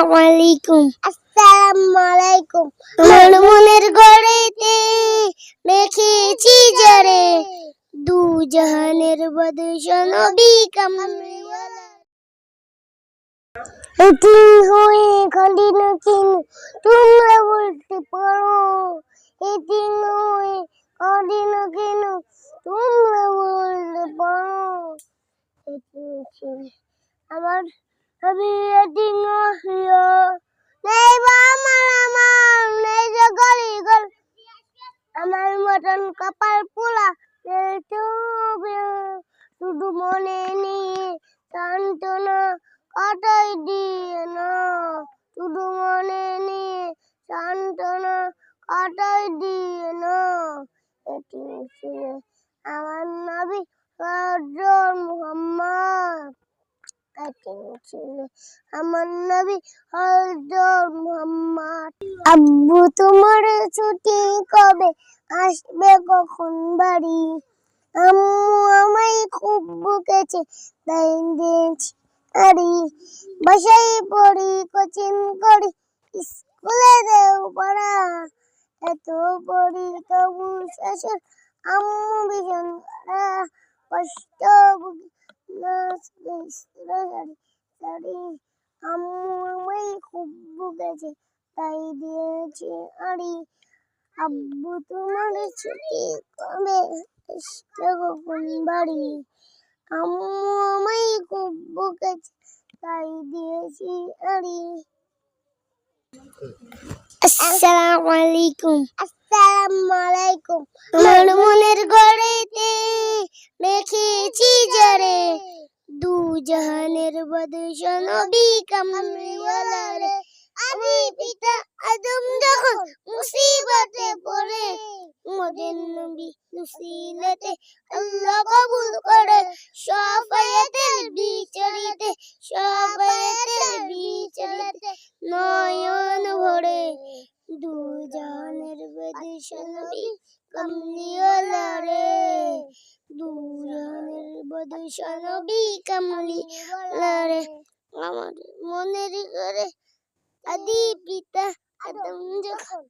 আসসালামু আলাইকুম আসসালামু আলাইকুম আমার মনের গড়েতে রেখেছি জরে। দু জাহানের বদশা নবী এটি হয়ে খালি না চিন তোমরা বলতে পারো। এটি হয়ে খালি কেন তোমরা বলতে পারো। আমার নহিয়া নেই বা আমার আমার নেই যে গলি গল আমার মতন কপাল পোলা শুধু মনে নিয়ে সান্ত্বনা কাটাই দিয়ে না শুধু মনে নিয়ে সান্ত্বনা কাটাই দিয়ে না এটি আমার নবী ছিল আমার মুহাম্মদ আব্বু, তোমার ছুটি কবে আসবে কখন বাড়ি? আম্মু আমায় খুব বকেছে, তাই দিয়েছি আরি পড়ি, কোচিং করি, স্কুলে দেও পড়া। এত পড়ি তবু শেষে আম্মু ভীষণ কষ্ট বুকি সারি আম্মু আমায় খুব বকেছে তাই দিয়েছি আরি আব্বু তোমার ছুটি কবে? আসবে কখন বাড়ি। আম্মু আমায় খুব বকেছে তাই দিয়েছি আরি। আসসালামু আলাইকুম। আসসালামু আলাইকুম। আমার মনের গড়েতে রেখেছি জরে দু জাহানের বদশা নবী কামলিওয়ালা রে আমি পিতা আদম যখন মুসিবতে পড়ে মোদের নবী নুসিলতে আল্লাহ কবুল করে সফায়েতের বিচরিতে বিচরিতে নয়ন ভরে দু জাহানের বদশা নবী কামলিওয়ালা রে দু জাহানের বদশা কামলি কামলিওয়ালা রে আমার মনের করে আদি পিতা আদম যখন